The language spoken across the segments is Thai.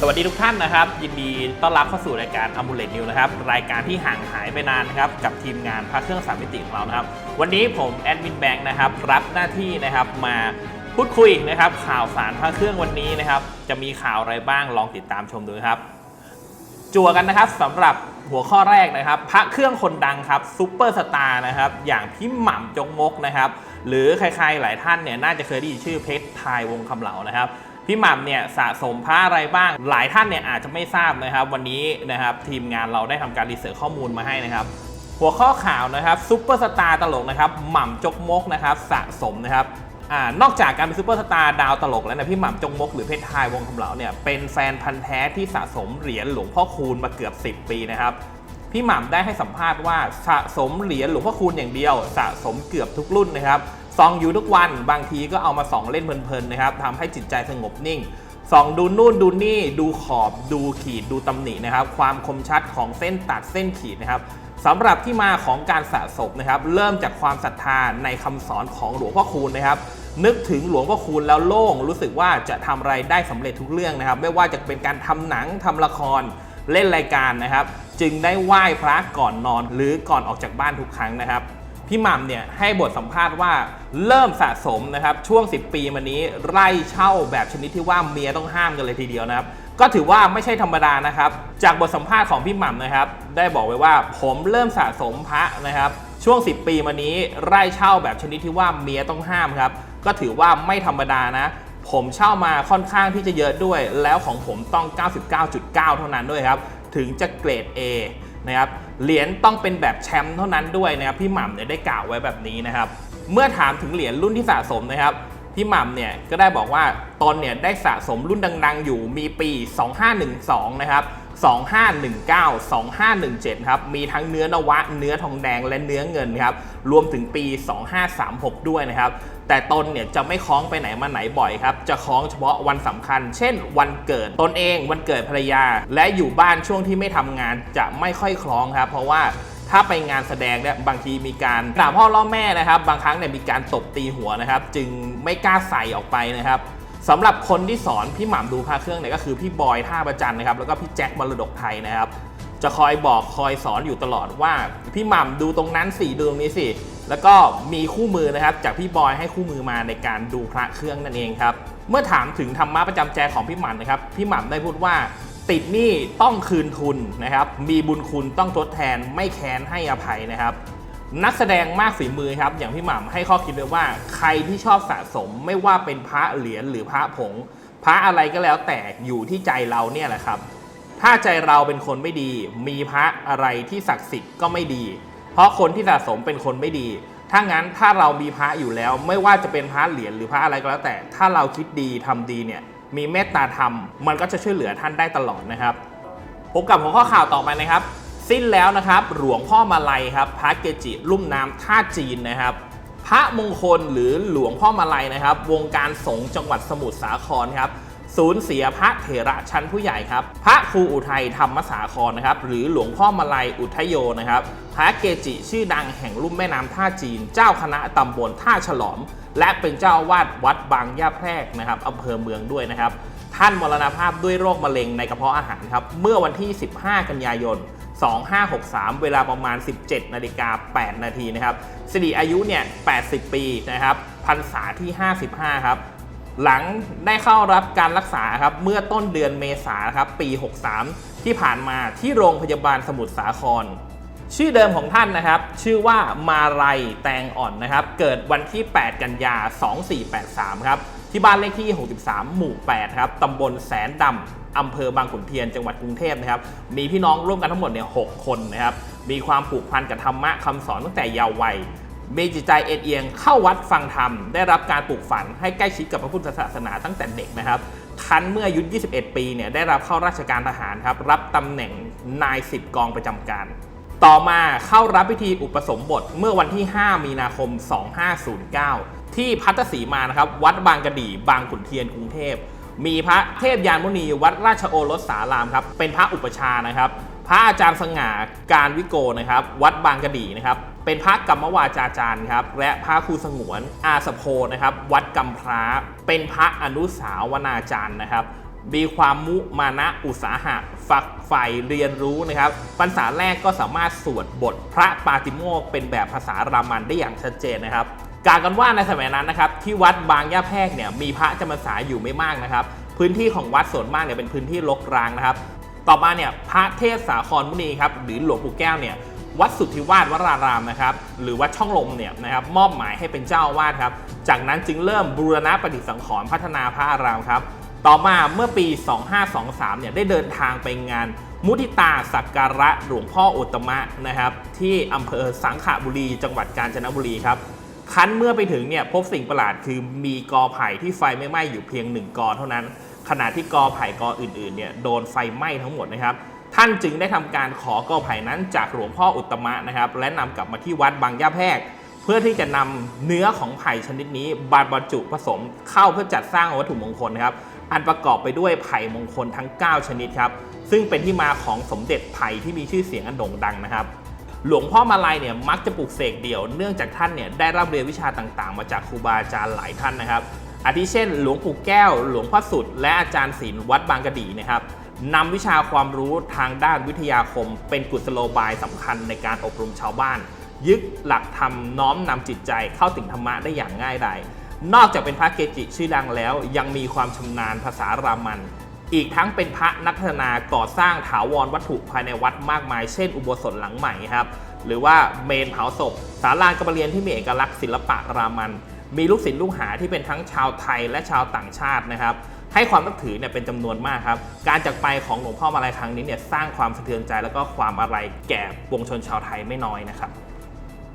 สวัสดีทุกท่านนะครับ ยินดีต้อนรับเข้าสู่รายการ a m u l e t New นะครับรายการที่ห่างหายไปนานนะครับกับทีมงานพระเครื่องสามมิติของเรานะครับ วันนี้ผมแอดมินแบงค์นะครับรับหน้าที่นะครับมาพูดคุยนะครับข่าวสารพระเครื่องวันนี้นะครับ จะมีข่าวอะไรบ้างลองติดตามชมดูครับจั่วกันนะครับสำหรับหัวข้อแรกนะครับ พระเครื่องคนดังครับซูเปอร์สตาร์นะครับอย่างพี่หม่ำจงมกนะครับ หรือใครๆหลายท่านเนี่ยน่าจะเคยได้ยินชื่อเพชรไทยวงคำเหลานะครับ พี่หม่ำเนี่ยสะสมพระอะไรบ้าง หลายท่านเนี่ยอาจจะไม่ทราบนะครับ วันนี้นะครับทีมงานเราได้ทำการรีเสิร์ชข้อมูลมาให้นะครับ หัวข้อข่าวนะครับซูเปอร์สตาร์ตลกนะครับหม่ำจกมกนะครับสะสมนะครับอนอกจากการเป็นซูเปอร์สตาร์ดาวตลกแล้วนะพี่หม่ำจงมกหรือเพชรไทยวงคำเหลาเนี่ยเป็นแฟนพันธ์แท้ที่สะสมเหรียญหลวงพ่อคูณมาเกือบ 10 ปีนะครับพี่หม่ำได้ให้สัมภาษณ์ว่าสะสมเหรียญหลวงพ่อคูณอย่างเดียว สะสมเกือบทุกรุ่นนะครับ ซองอยู่ทุกวันบางทีก็เอามาส่องเล่นเพลินๆนะครับทำให้จิตใจสงบนิ่งส่องดูนู่นดูนี่ดูขอบดูขีดดูตำหนินะครับ ความคมชัดของเส้นตัดเส้นขีดนะครับสำหรับที่มาของการสะสมนะครับ เริ่มจากความศรัทธาในคำสอนของหลวงพ่อคูณนะครับ นึกถึงหลวงพ่อคูณแล้วโล่ง รู้สึกว่าจะทำอะไรได้สำเร็จทุกเรื่องนะครับ ไม่ว่าจะเป็นการทำหนังทำละครเล่นรายการนะครับ จึงได้ไหว้พระก่อนนอนหรือก่อนออกจากบ้านทุกครั้งนะครับ พี่หม่ำเนี่ยให้บทสัมภาษณ์ว่าเริ่มสะสมนะครับช่วง 10 ปีมานี้ไร่เช่าแบบชนิดที่ว่าเมียต้องห้ามกันเลยทีเดียวนะครับ ก็ถือว่าไม่ใช่ธรรมดานะครับ จากบทสัมภาษณ์ของพี่หม่ำนะครับ ได้บอกไว้ว่าผมเริ่มสะสมพระนะครับ ช่วง 10 ปีมานี้ไร่เช่าแบบชนิดที่ว่าเมียต้องห้ามครับก็ถือว่าไม่ธรรมดานะผมเช่ามาค่อนข้างที่จะเยอะด้วย แล้วของผมต้อง 99.9 เท่านั้นด้วยครับ ถึงจะเกรด A นะครับ เหรียญต้องเป็นแบบแชมป์เท่านั้นด้วยนะครับพี่หม่ำเนี่ยได้กล่าวไว้แบบนี้นะครับ เมื่อถามถึงเหรียญรุ่นที่สะสมนะครับพี่หม่ำเนี่ยก็ได้บอกว่าตนเนี่ยได้สะสมรุ่นดัง ๆ อยู่มีปี 2512 นะครับ 2519 2517 ครับ มีทั้งเนื้อนวะ เนื้อทองแดงและเนื้อเงินครับ รวมถึงปี 2536 ด้วยนะครับ แต่ตนเนี่ยจะไม่คล้องไปไหนมาไหนบ่อยครับ จะคล้องเฉพาะวันสำคัญ เช่น วันเกิดตนเอง วันเกิดภรรยา และอยู่บ้านช่วงที่ไม่ทำงานจะไม่ค่อยคล้องครับ เพราะว่าถ้าไปงานแสดงเนี่ยบางทีมีการด่าพ่อล่อแม่นะครับ บางครั้งเนี่ยมีการตบตีหัวนะครับ จึงไม่กล้าใส่ออกไปนะครับ สำหรับคนที่สอนพี่หม่ำดูพระเครื่องเนี่ยก็คือพี่บอยท่าประจันนะครับแล้วก็พี่แจ็คมรดกไทยนะครับจะคอยบอกคอยสอนอยู่ตลอดว่าพี่หม่ำดูตรงนั้นสิดูตรงนี้สิแล้วก็มีคู่มือนะครับจากพี่บอยให้คู่มือมาในการดูพระเครื่องนั่นเองครับเมื่อถามถึงธรรมะประจำใจของพี่หม่ำนะครับพี่หม่ำได้พูดว่าติดหนี้ต้องคืนทุนนะครับมีบุญคุณต้องทดแทนไม่แค้นให้อภัยนะครับ นักแสดงมากฝีมือครับ อย่างพี่หม่ำให้ข้อคิดไว้ว่าใครที่ชอบสะสมไม่ว่าเป็นพระเหรียญหรือพระผง พระอะไรก็แล้วแต่อยู่ที่ใจเราเนี่ยแหละครับ ถ้าใจเราเป็นคนไม่ดี มีพระอะไรที่ศักดิ์สิทธิ์ก็ไม่ดี เพราะคนที่สะสมเป็นคนไม่ดีถ้างั้นถ้าเรามีพระอยู่แล้ว ไม่ว่าจะเป็นพระเหรียญหรือพระอะไรก็แล้วแต่ ถ้าเราคิดดีทำดีเนี่ยมีเมตตาธรรม มันก็จะช่วยเหลือท่านได้ตลอดนะครับพบกับหัวข้อข่าวต่อไปนะครับ สิ้นแล้วนะครับ หลวงพ่อมาลัยครับพระเกจิลุ่มน้ำท่าจีนนะครับ พระมงคลหรือหลวงพ่อมาลัยนะครับ วงการสงฆ์จังหวัดสมุทรสาครครับสูญเสียพระเถระชั้นผู้ใหญ่ครับ พระครูอุทัยธรรมสาครนะครับ หรือหลวงพ่อมาลัยอุทยโยนะครับ พระเกจิชื่อดังแห่งลุ่มแม่น้ำท่าจีน เจ้าคณะตำบลท่าฉลอม และเป็นเจ้าอาวาดวัดบางย่าแพรกนะครับอำเภอเมืองด้วยนะครับ ท่านมรณภาพด้วยโรคมะเร็งในกระเพาะอาหารครับ เมื่อวันที่ 15 กันยายน 2563 เวลาประมาณ 17 นาฬิกา 8 นาทีนะครับสิริอายุเนี่ย 80 ปีนะครับพรรษาที่ 55 ครับ หลังได้เข้ารับการรักษาครับ เมื่อต้นเดือนเมษาครับปี 63 ที่ผ่านมาที่โรงพยาบาลสมุทรสาคร ชื่อเดิมของท่านนะครับ ชื่อว่ามาลัยแตงอ่อนนะครับ เกิดวันที่ 8 กันยา 2483 ครับ ที่บ้านเลขที่ 63 หมู่ 8 ครับตำบลแสนดำ อำเภอบางขุนเทียนจังหวัดกรุงเทพนะครับ มีพี่น้องร่วมกันทั้งหมดเนี่ย6คนนะครับ มีความผูกพันกับธรรมะคำสอนตั้งแต่เยาว์วัยมีจิตใจเอ็นเอียงเข้าวัดฟังธรรม ได้รับการปลูกฝันให้ใกล้ชิดกับพระพุทธศาสนาตั้งแต่เด็กนะครับคันเมื่ออายุ 21 ปีเนี่ยได้รับเข้าราชการทหารครับรับตำแหน่งนายสิบกองประจำการ ต่อมาเข้ารับพิธีอุปสมบทเมื่อวันที่ 5 มีนาคม 2509 ที่พัทสีมานะครับวัดบางกระดีบางขุนเทียนกรุงเทพ มีพระเทพยานมุนีวัดราชโอรสสารามครับ เป็นพระอุปชานะครับ พระอาจารย์สง่าการวิโกนะครับ วัดบางกระดีนะครับ เป็นพระกรรมวาจาจารย์ครับ และพระครูสงวนอาสโพนะครับ วัดกำพร้า เป็นพระอนุสาวนาจารย์นะครับมีความมุมานะอุตสาหะฝักใฝ่เรียนรู้นะครับพรรษาแรกก็สามารถสวดบทพระปาติโมกเป็นแบบภาษารามันได้อย่างชัดเจนนะครับ กล่าวกันว่าในสมัยนั้นนะครับที่วัดบางย่าแพรกเนี่ยมีพระจำพรรษาอยู่ไม่มากนะครับ พื้นที่ของวัดส่วนมากเนี่ยเป็นพื้นที่รกร้างนะครับ ต่อมาเนี่ยพระเทศสาครมุนีครับหรือหลวงปู่แก้วเนี่ยวัดสุทธิวาสวรารามนะครับหรือวัดช่องลมเนี่ยนะครับมอบหมายให้เป็นเจ้าอาวาสครับ จากนั้นจึงเริ่มบูรณะปฏิสังขรณ์พัฒนาพระอารามครับ ต่อมาเมื่อปี 2523เนี่ยได้เดินทางไปงานมุทิตาสักการะหลวงพ่ออุตมะนะครับที่อำเภอสังขบุรี จังหวัดกาญจนบุรีครับ คั้นเมื่อไปถึงเนี่ยพบสิ่งประหลาดคือมีกอไผ่ที่ไฟไม่ไหม้อยู่เพียงหนึ่งกอเท่านั้น ขณะที่กอไผ่กออื่นๆเนี่ยโดนไฟไหม้ทั้งหมดนะครับ ท่านจึงได้ทำการขอกอไผ่นั้นจากหลวงพ่ออุตมะนะครับ และนำกลับมาที่วัดบางย่าแพรกเพื่อที่จะนำเนื้อของไผ่ชนิดนี้บรรจุผสมเข้าเพื่อจัดสร้างวัตถุมงคลนะครับอันประกอบไปด้วยไผ่มงคลทั้ง 9 ชนิดครับซึ่งเป็นที่มาของสมเด็จไผ่ที่มีชื่อเสียงอันโด่งดังนะครับ หลวงพ่อมาลัยเนี่ยมักจะปลูกเสกเดี่ยว เนื่องจากท่านเนี่ยได้รับเรียนวิชาต่างๆ มาจากครูบาอาจารย์หลายท่านนะครับ อาทิเช่น หลวงปู่แก้ว หลวงพ่อสุด และอาจารย์ศิลวัดบางกะดีนะครับนำวิชาความรู้ทางด้านวิทยาคม เป็นกุศโลบายสำคัญในการอบรมชาวบ้าน ยึดหลักธรรมน้อมนำจิตใจเข้าถึงธรรมะได้อย่างง่ายดายนอกจากเป็นพระเกจิชื่อดังแล้ว ยังมีความชำนาญภาษารามัน อีกทั้งเป็นพระนักพัฒนาก่อสร้างถาวรวัตถุภายในวัดมากมาย เช่น อุโบสถหลังใหม่ครับ หรือว่าเมนเผาศพศาลานกระเรียนที่มีเอกลักษณ์ศิลปะรามัน มีลูกศิษย์ลูกหาที่เป็นทั้งชาวไทยและชาวต่างชาตินะครับ ให้ความนับถือเนี่ยเป็นจำนวนมากครับ การจากไปของหลวงพ่อมาลัยครั้งนี้เนี่ยสร้างความสะเทือนใจแล้วก็ความอะไรแก่วงชนชาวไทยไม่น้อยนะครับ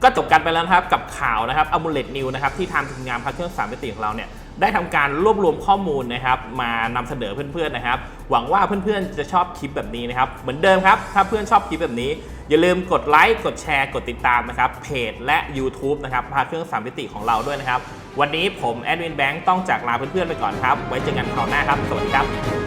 ก็จบกันไปแล้วนะครับกับข่าวนะครับอมูเลตนิวนะครับที่ทางทีมงานพระเครื่องสามมิติของเราเนี่ย ได้ทำการรวบรวมข้อมูลนะครับ มานำเสนอเพื่อนๆนะครับ หวังว่าเพื่อนๆจะชอบคลิปแบบนี้นะครับ เหมือนเดิมครับ ถ้าเพื่อนชอบคลิปแบบนี้ อย่าลืมกดไลค์กดแชร์กดติดตามนะครับ เพจและ YouTube นะครับพาเครื่องสามมิติของเราด้วยนะครับ วันนี้ผมแอดวินแบงค์ต้องจากลาเพื่อนๆไปก่อนครับ ไว้เจอกันคราวหน้าครับ สวัสดีครับ